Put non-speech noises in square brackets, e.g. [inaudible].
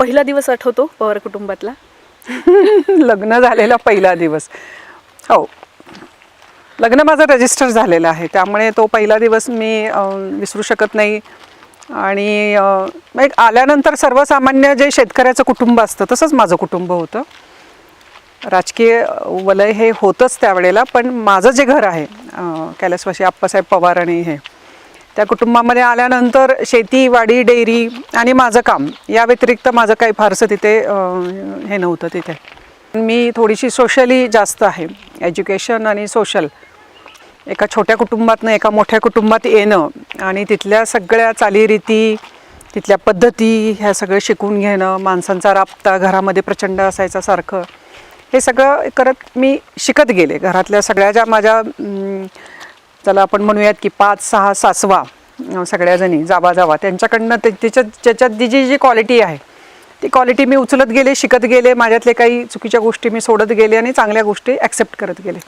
पहिला दिवस आठवतो पवार कुटुंबातला. [laughs] लग्न झालेला पहिला दिवस. हो. लग्न माझं रजिस्टर झालेलं आहे. त्यामुळे तो पहिला दिवस मी विसरू शकत नाही. आणि एक आल्यानंतर सर्वसामान्य जे शेतकऱ्याचं कुटुंब असतं तसंच माझं कुटुंब होतं. राजकीय वलय हे होतंच त्यावेळेला पण माझं जे घर आहे कैलासवाशी आप्पासाहेब पवार आणि हे त्या कुटुंबामध्ये आल्यानंतर शेती वाडी डेअरी आणि माझं काम या व्यतिरिक्त माझं काही फारसं तिथे हे नव्हतं तिथे. मी थोडीशी सोशली जास्त आहे. एज्युकेशन आणि सोशल एका छोट्या कुटुंबातनं एका मोठ्या कुटुंबात येणं आणि तिथल्या सगळ्या चालीरीती तिथल्या पद्धती ह्या सगळं शिकून घेणं माणसांचा राबता घरामध्ये प्रचंड असायचा सारखं हे सगळं करत मी शिकत गेले. घरातल्या सगळ्या ज्या माझ्या त्याला आपण म्हणूयात की पाच सहा सासवा सगळ्या जणी जावा जावा त्यांच्याकडनं ते त्याच्यात ज्याच्यात जी जी जी क्वालिटी आहे ती क्वालिटी मी उचलत गेले शिकत गेले माझ्यातले काही चुकीच्या गोष्टी मी सोडत गेले आणि चांगल्या गोष्टी ॲक्सेप्ट करत गेले.